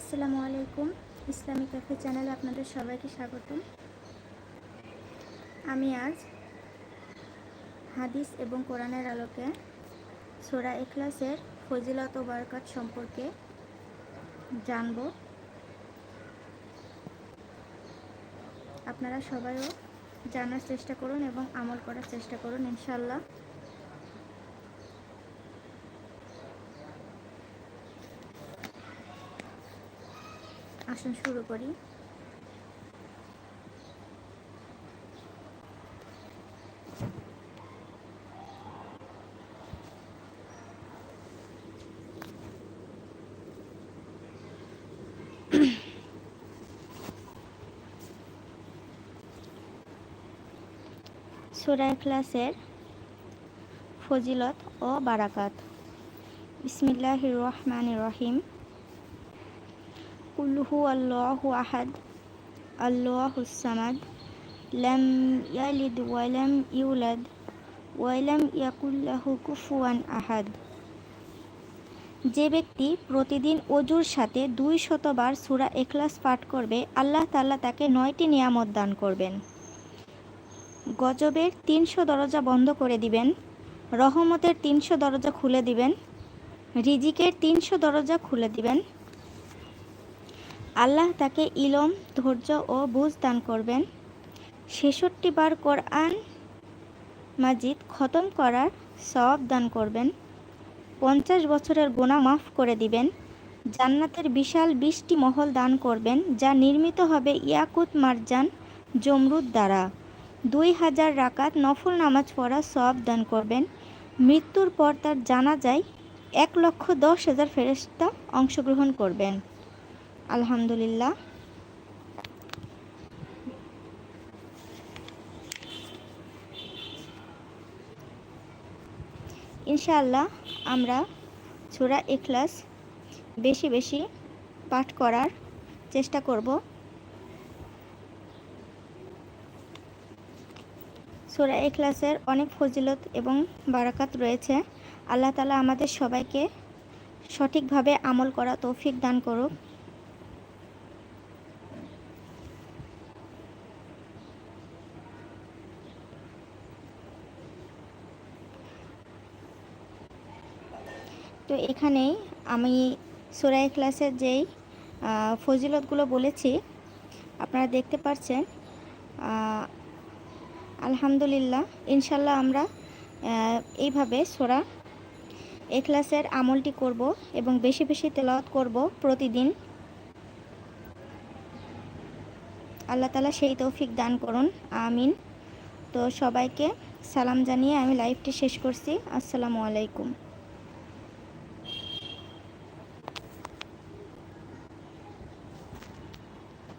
আসসালামু আলাইকুম। Islamic cafe চ্যানেলে আপনাদের সবাইকে স্বাগতম। আমি আজ হাদিস এবং কোরআনের আলোকে সোরা এখলাসের ফজিলত ও বারকাত সম্পর্কে জানব। আপনারা সবাইও জানার চেষ্টা করুন এবং আমল করার চেষ্টা করুন ইনশাল্লাহ আসুন শুরু করি। সুরা ক্লাসের ফজিলত ও বারাকাত। বিসমিল্লাহ রহমান রহিম। কুল্লুহু আল্লাহু আহাদ আল্লাহুসামাদ লাম ইয়ালিদ ওয়ালাম ইউলাদ ওয়ালাম ইয়াকুল্লাহু কুফুয়ান আহাদ যে ব্যক্তি প্রতিদিন অজুর সাথে দুই শতবার সুরা এখলাস পাঠ করবে, আল্লাহ তাল্লাহ তাকে নয়টি নিয়ামত দান করবেন। গজবের তিনশো দরজা বন্ধ করে দিবেন, রহমতের তিনশো দরজা খুলে দিবেন, রিজিকের তিনশো দরজা খুলে দিবেন আল্লাহ তাকে ইলম, ধৈর্য ও বুঝ দান করবেন। ছেষট্টি বার কোরআন মাজিদ খতম করার সব দান করবেন। পঞ্চাশ বছরের গোনা মাফ করে দিবেন। জান্নাতের বিশাল বিশটি মহল দান করবেন, যা নির্মিত হবে ইয়াকুত মারজান জমরুদ দ্বারা। দুই হাজার রাকাত নফল নামাজ পড়া সব দান করবেন। মৃত্যুর পর তার জানা যায় এক লক্ষ দশ হাজার ফেরেস্তা অংশগ্রহণ করবেন। আলহামদুলিল্লাহ। ইনশাআল্লাহ আমরা সুরা এখলাস বেশি বেশি পাঠ করার চেষ্টা করব। সুরা এখলাসের অনেক ফজিলত এবং বারাকাত রয়েছে। আল্লাহ তালা আমাদের সবাইকে সঠিকভাবে আমল করা তৌফিক দান করুক। তো এখানেই আমি সোরাই ক্লাসের যেই ফজিলতগুলো বলেছি, আপনারা দেখতে পাচ্ছেন আলহামদুলিল্লাহ, ইনশাল্লাহ আমরা এইভাবে সোরা এখলাসের আমলটি করব এবং বেশি বেশি তেলাওয়াত করব প্রতিদিন। আল্লাহ তালা সেই তৌফিক দান করুন, আমিন। তো সবাইকে সালাম জানিয়ে আমি লাইভটি শেষ করছি, আসসালামু আলাইকুম।